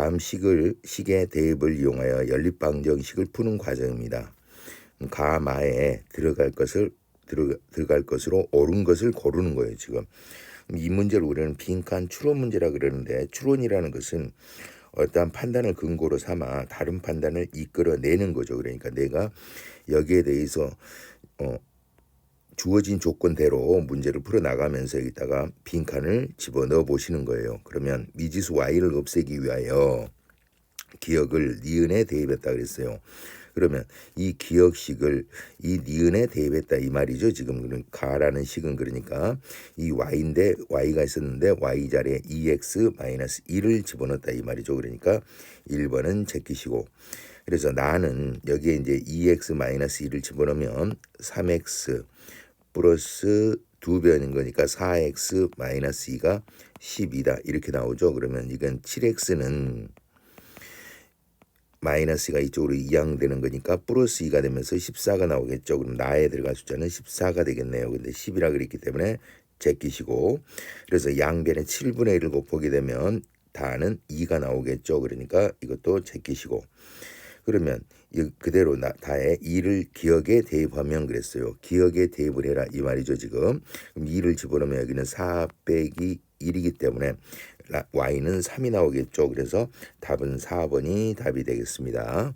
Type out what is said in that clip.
다음 식을 식의 대입을 이용하여 연립방정식을 푸는 과정입니다. 가마에 들어갈 것을 들어, 들어갈 것으로 옳은 것을 고르는 거예요 지금 이 문제를 우리는 빈칸 추론 문제라 그러는데 추론이라는 것은 어떠한 판단을 근거로 삼아 다른 판단을 이끌어내는 거죠 그러니까 내가 여기에 대해서 어, 주어진 조건대로 문제를 풀어 나가면서 여기다가 빈칸을 집어넣어 보시는 거예요 그러면 미지수 y를 없애기 위하여 기억을 니은에 대입했다 그랬어요. 그러면 이 기억식을 이 니은에 대입했다 이 말이죠. 지금 그는 가라는 식은 그러니까 이 y인데 y가 있었는데 y 자리에 ex 마이너스 1을 집어넣었다 이 말이죠. 그러니까 1번은 제끼시고 그래서 나는 여기에 이제 ex 마이너스 1을 집어넣으면 3x 플러스 두 변인 거니까 4x 마이너스 2가 12다 이렇게 나오죠. 그러면 이건 7x는 마이너스가 이쪽으로 이양되는 거니까 플러스 2가 되면서 14가 나오겠죠. 그럼 나에 들어갈 숫자는 14가 되겠네요. 근데 10이라 그랬기 때문에 제끼시고 그래서 양변에 7분의 1을 곱하게 되면 다는 2가 나오겠죠. 그러니까 이것도 제끼시고 그러면 이 그대로 나, 다에 2를 기억에 대입하면 그랬어요. 기억에 대입을 해라 이 말이죠 지금. 그럼 2를 집어넣으면 여기는 4 빼기 1이기 때문에 라- y는 3이 나오겠죠. 그래서 답은 4번이 답이 되겠습니다.